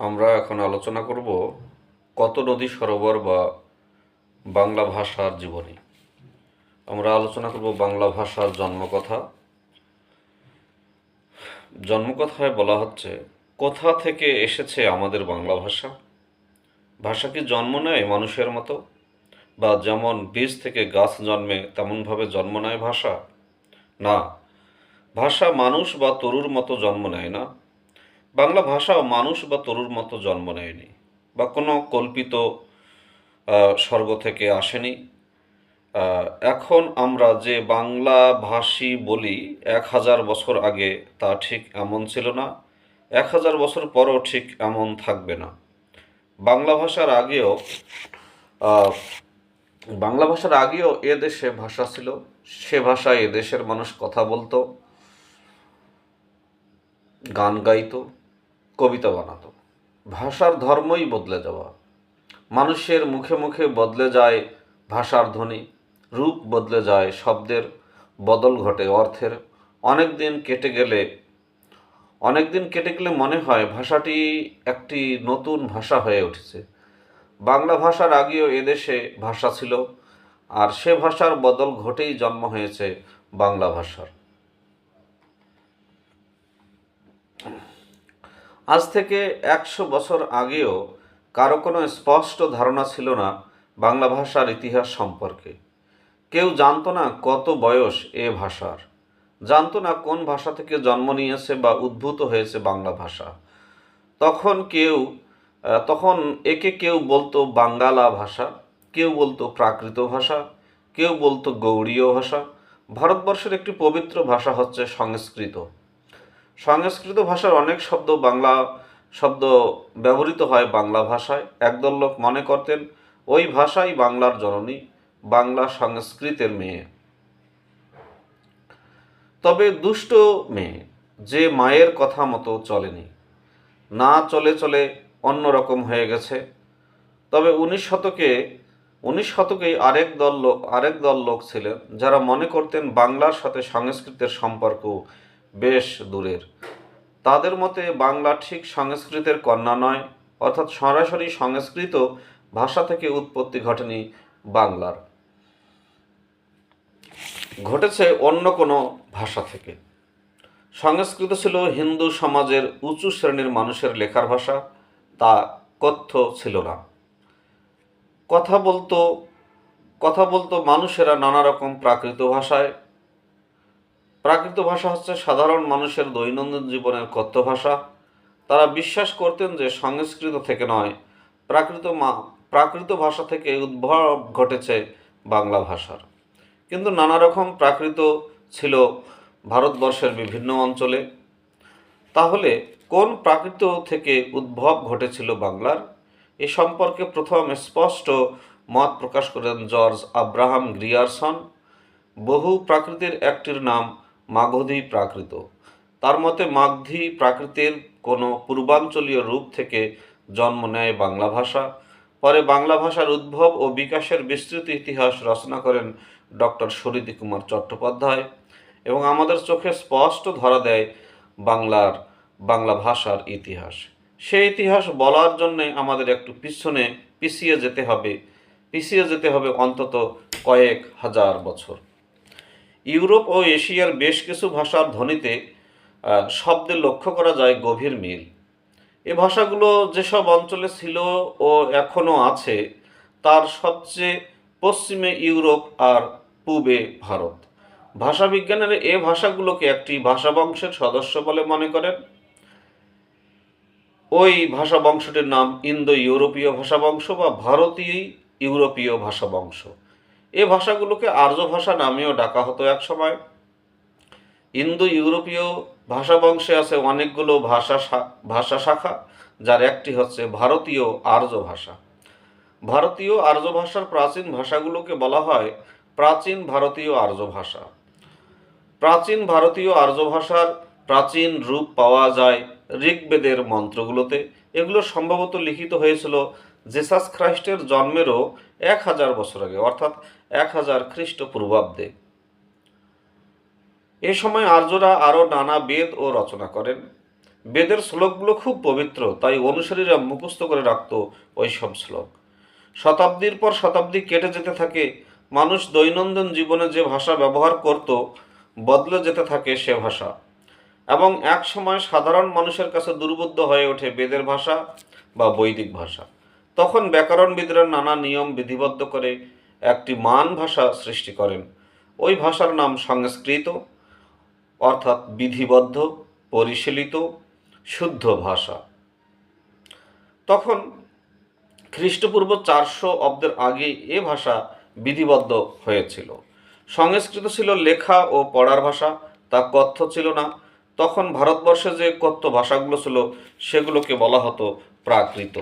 আমরা এখন আলোচনা করব কত নদী সরোবর বা বাংলা ভাষার জীবনী। আমরা আলোচনা করব বাংলা ভাষার জন্মকথা। জন্মকথায় বলা হচ্ছে, কোথা থেকে এসেছে আমাদের বাংলা ভাষা? ভাষা কি জন্ম নেয় মানুষের মতো? বা যেমন বীজ থেকে গাছ জন্মে, তেমনভাবে জন্ম নেয় ভাষা? না, ভাষা মানুষ বা তরুর মতো জন্ম নেয় না। বাংলা ভাষাও মানুষ বা তরুর মতো জন্ম নেয়নি বা কোনো কল্পিত স্বর্গ থেকে আসেনি। এখন আমরা যে বাংলা ভাষী বলি, এক হাজার বছর আগে তা ঠিক এমন ছিল না, এক হাজার বছর পরও ঠিক এমন থাকবে না। বাংলা ভাষার আগেও বাংলা ভাষার আগেও এ দেশে ভাষা ছিল, সে ভাষায় এ দেশের মানুষ কথা বলতো, গান গাইতো কবিতা বানাতো। ভাষার ধর্মই বদলে যাওয়া। মানুষের মুখে মুখে বদলে যায় ভাষার ধ্বনি, রূপ বদলে যায় শব্দের, বদল ঘটে অর্থের। অনেক দিন কেটে গেলে, অনেক দিন কেটে গেলে মনে হয় ভাষাটি একটি নতুন ভাষা হয়ে উঠেছে। বাংলা ভাষার আগেও এদেশে ভাষা ছিল, আর সে ভাষার বদল ঘটেই জন্ম হয়েছে বাংলা ভাষার। আজ থেকে একশো বছর আগেও কারও কোনো স্পষ্ট ধারণা ছিল না বাংলা ভাষার ইতিহাস সম্পর্কে। কেউ জানতো না কত বয়স এ ভাষার। জানতো না কোন ভাষা থেকে জন্ম নিয়েছে বা উদ্ভূত হয়েছে বাংলা ভাষা। তখন কেউ তখন একে কেউ বলতো বাঙ্গালা ভাষা, কেউ বলতো প্রাকৃত ভাষা, কেউ বলতো গৌড়ীয় ভাষা। ভারতবর্ষের একটি পবিত্র ভাষা হচ্ছে সংস্কৃত। সংস্কৃত ভাষার অনেক শব্দ বাংলা শব্দ ব্যবহৃত হয় বাংলা ভাষায়। একদল লোক মনে করতেন, ওই ভাষাই বাংলার জননী, বাংলা সংস্কৃতের মেয়ে। তবে দুষ্ট মেয়ে, যে মায়ের কথা মতো চলেনি। না চলে চলে অন্যরকম হয়ে গেছে। তবে উনিশ শতকে, উনিশ শতকেই আরেক দল লোক আরেক দল লোক ছিলেন, যারা মনে করতেন বাংলার সাথে সংস্কৃতের সম্পর্ক বেশ দূরের। তাদের মতে বাংলা ঠিক সংস্কৃতের কন্যা নয়, অর্থাৎ সরাসরি সংস্কৃত ভাষা থেকে উৎপত্তি ঘটেনি বাংলার। ঘটেছে অন্য কোনো ভাষা থেকে। সংস্কৃত ছিল হিন্দু সমাজের উঁচু শ্রেণির মানুষের লেখার ভাষা, তা কথ্য ছিল না। কথা বলতো কথা বলতো মানুষেরা নানা রকম প্রাকৃত ভাষায় প্রাকৃত ভাষা হচ্ছে সাধারণ মানুষের দৈনন্দিন জীবনের কথ্য ভাষা। তারা বিশ্বাস করতেন যে সংস্কৃত থেকে নয়, প্রাকৃত মা, প্রাকৃত ভাষা থেকে উদ্ভব ঘটেছে বাংলা ভাষার। কিন্তু নানা রকম প্রাকৃত ছিল ভারতবর্ষের বিভিন্ন অঞ্চলে। তাহলে কোন প্রাকৃত থেকে উদ্ভব ঘটেছিল বাংলার? এ সম্পর্কে প্রথম স্পষ্ট মত প্রকাশ করেন জর্জ আব্রাহাম গ্রিয়ারসন। বহু প্রাকৃতির একটির নাম মাগধী প্রাকৃত। তার মতে মাগধী প্রাকৃতির কোনো পূর্বাঞ্চলীয় রূপ থেকে জন্ম নেয় বাংলা ভাষা। পরে বাংলা ভাষার উদ্ভব ও বিকাশের বিস্তৃত ইতিহাস রচনা করেন ডক্টর সুরীতি কুমার চট্টোপাধ্যায় এবং আমাদের চোখে স্পষ্ট ধরা দেয় বাংলার, বাংলা ভাষার ইতিহাস। সেই ইতিহাস বলার জন্যে আমাদের একটু পিছনে পিছিয়ে যেতে হবে, পিছিয়ে যেতে হবে অন্তত কয়েক হাজার বছর। ইউরোপ ও এশিয়ার বেশ কিছু ভাষার ধ্বনিতে শব্দে লক্ষ্য করা যায় গভীর মিল। এ ভাষাগুলো যেসব অঞ্চলে ছিল ও এখনও আছে, তার সবচেয়ে পশ্চিমে ইউরোপ আর পূবে ভারত। ভাষাবিজ্ঞানের এ ভাষাগুলোকে একটি ভাষা বংশের সদস্য বলে মনে করেন। ওই ভাষা বংশটির নাম ইন্দো ইউরোপীয় ভাষা বংশ বা ভারতীয় ইউরোপীয় ভাষা বংশ এ ভাষাগুলোকে আর্য ভাষা নামেও ডাকা হতো এক সময়। ইন্দো ইউরোপীয় ভাষা বংশে আছে অনেকগুলো ভাষা ভাষা শাখা, যার একটি হচ্ছে ভারতীয় আর্য ভাষা। ভারতীয় আর্য ভাষার প্রাচীন ভাষাগুলোকে বলা হয় প্রাচীন ভারতীয় আর্য ভাষা। প্রাচীন ভারতীয় আর্য ভাষার প্রাচীন রূপ পাওয়া যায় ঋগ্বেদের মন্ত্রগুলোতে। এগুলো সম্ভবত লিখিত হয়েছিল জেসাস খ্রাইস্টের জন্মেরও এক হাজার বছর আগে, অর্থাৎ এক হাজার খ্রিস্টপূর্বাব্দে। এ সময় আর্যরা আরও নানা বেদ ও রচনা করেন। বেদের শ্লোকগুলো খুব পবিত্র, তাই অনুসারীরা মুখস্থ করে রাখত ওই সব শ্লোক। শতাব্দীর পর শতাব্দী কেটে যেতে থাকে, মানুষ দৈনন্দিন জীবনে যে ভাষা ব্যবহার করত, বদলে যেতে থাকে সে ভাষা। এবং এক সময় সাধারণ মানুষের কাছে দুর্বোধ্য হয়ে ওঠে বেদের ভাষা বা বৈদিক ভাষা। তখন ব্যাকরণবিদরা নানা নিয়ম বিধিবদ্ধ করে একটি মান ভাষা সৃষ্টি করেন। ওই ভাষার নাম সংস্কৃত, অর্থাৎ বিধিবদ্ধ, পরিশীলিত, শুদ্ধ ভাষা। তখন খ্রিস্টপূর্ব চারশো অব্দের আগে এ ভাষা বিধিবদ্ধ হয়েছিল। সংস্কৃত ছিল লেখা ও পড়ার ভাষা, তা কথ্য ছিল না। তখন ভারতবর্ষে যে কথ্য ভাষাগুলো ছিল, সেগুলোকে বলা হতো প্রাকৃত।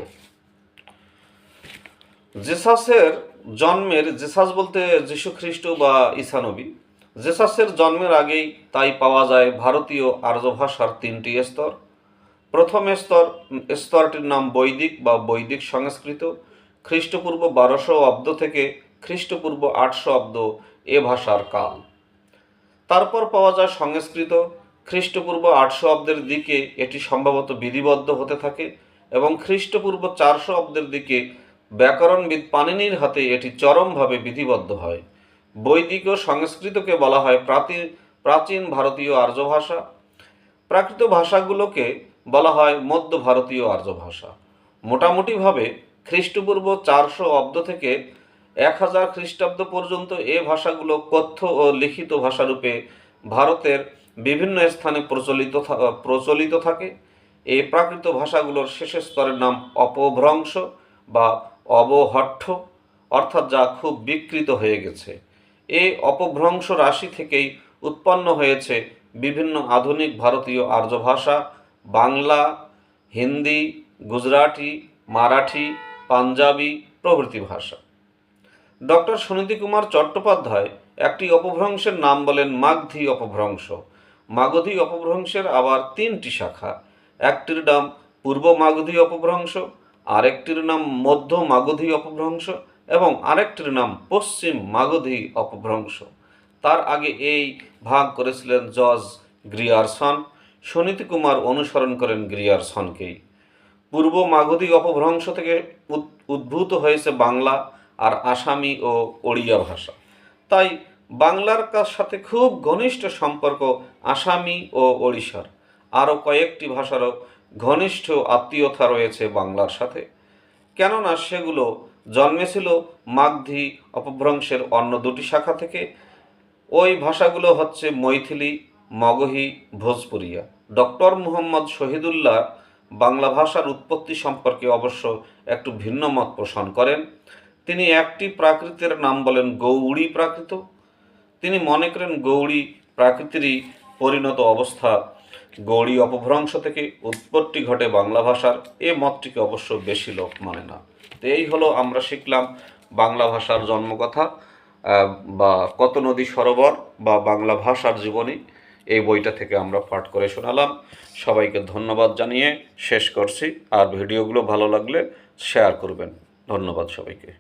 জেসাসের জন্মের জেসাস বলতে যীশু খ্রিস্ট বা ঈসানবী জেসাসের জন্মের আগেই তাই পাওয়া যায় ভারতীয় আর্য ভাষার তিনটি স্তর। প্রথম স্তর, স্তরটির নাম বৈদিক বা বৈদিক সংস্কৃত। খ্রিস্টপূর্ব বারোশো অব্দ থেকে খ্রিস্টপূর্ব আটশো অব্দ এ ভাষার কাল। তারপর পাওয়া যায় সংস্কৃত। খ্রিস্টপূর্ব আটশো অব্দের দিকে এটি সম্ভবত বিধিবদ্ধ হতে থাকে এবং খ্রিস্টপূর্ব চারশো অব্দের দিকে ব্যাকরণবিদ পাণিনির হাতে এটি চরমভাবে বিধিবদ্ধ হয়। বৈদিক ও সংস্কৃতকে বলা হয় প্রাচীন প্রাচীন ভারতীয় আর্য ভাষা প্রাকৃত ভাষাগুলোকে বলা হয় মধ্য ভারতীয় আর্য ভাষা মোটামুটিভাবে খ্রিস্টপূর্ব চারশো অব্দ থেকে এক হাজার খ্রিস্টাব্দ পর্যন্ত এ ভাষাগুলো কথ্য ও লিখিত ভাষারূপে ভারতের বিভিন্ন স্থানে প্রচলিত প্রচলিত থাকে। এই প্রাকৃত ভাষাগুলোর শেষের স্তরের নাম অপভ্রংশ বা অবহট্ঠ অর্থাৎ যা খুব বিকৃত হয়ে গেছে। এই অপভ্রংশ রাশি থেকেই উৎপন্ন হয়েছে বিভিন্ন আধুনিক ভারতীয় আর্য ভাষা বাংলা, হিন্দি, গুজরাটি, মারাঠি, পাঞ্জাবি প্রভৃতি ভাষা। ডক্টর সুনীতি কুমার চট্টোপাধ্যায় একটি অপভ্রংশের নাম বলেন মাগধী অপভ্রংশ। মাগধী অপভ্রংশের আবার তিনটি শাখা। একটির নাম পূর্ব মাগধী অপভ্রংশ আরেকটির নাম মধ্য মাগধী অপভ্রংশ এবং আরেকটির নাম পশ্চিম মাগধী অপভ্রংশ। তার আগে এই ভাগ করেছিলেন জর্জ গ্রিয়ারসন। সুনীতি কুমার অনুসরণ করেন গ্রিয়ারসনকেই পূর্ব মাগধী অপভ্রংশ থেকে উদ- উদ্ভূত হয়েছে বাংলা আর আসামি ও ওড়িয়া ভাষা। তাই বাংলার কার সাথে খুব ঘনিষ্ঠ সম্পর্ক আসামি ও ওড়িশার। আরও কয়েকটি ভাষারও ঘনিষ্ঠ আত্মীয়তা রয়েছে বাংলার সাথে। কেননা সেগুলো জন্মেছিল মাগধী অপভ্রংশের অন্য দুটি শাখা থেকে। ওই ভাষাগুলো হচ্ছে মৈথিলি, মগহী, ভোজপুরিয়া। ডক্টর মুহম্মদ শহীদুল্লাহ বাংলা ভাষার উৎপত্তি সম্পর্কে অবশ্য একটু ভিন্ন মত পোষণ করেন। তিনি একটি প্রাকৃতের নাম বলেন গৌড়ি প্রাকৃত। তিনি মনে করেন গৌড়ি প্রাকৃতিরই পরিণত অবস্থা গৌড়ী অপভ্রংশ থেকে উৎপত্তি ঘটে বাংলা ভাষার। এ মতটিকে অবশ্য বেশি লোক মানে না। তো এই হলো আমরা শিখলাম বাংলা ভাষার জন্মকথা বা কত নদী সরোবর, বা বাংলা ভাষার জীবনী। এই বইটা থেকে আমরা পাঠ করে শোনালাম। সবাইকে ধন্যবাদ জানিয়ে শেষ করছি। আর ভিডিওগুলো ভালো লাগলে শেয়ার করবেন। ধন্যবাদ সবাইকে।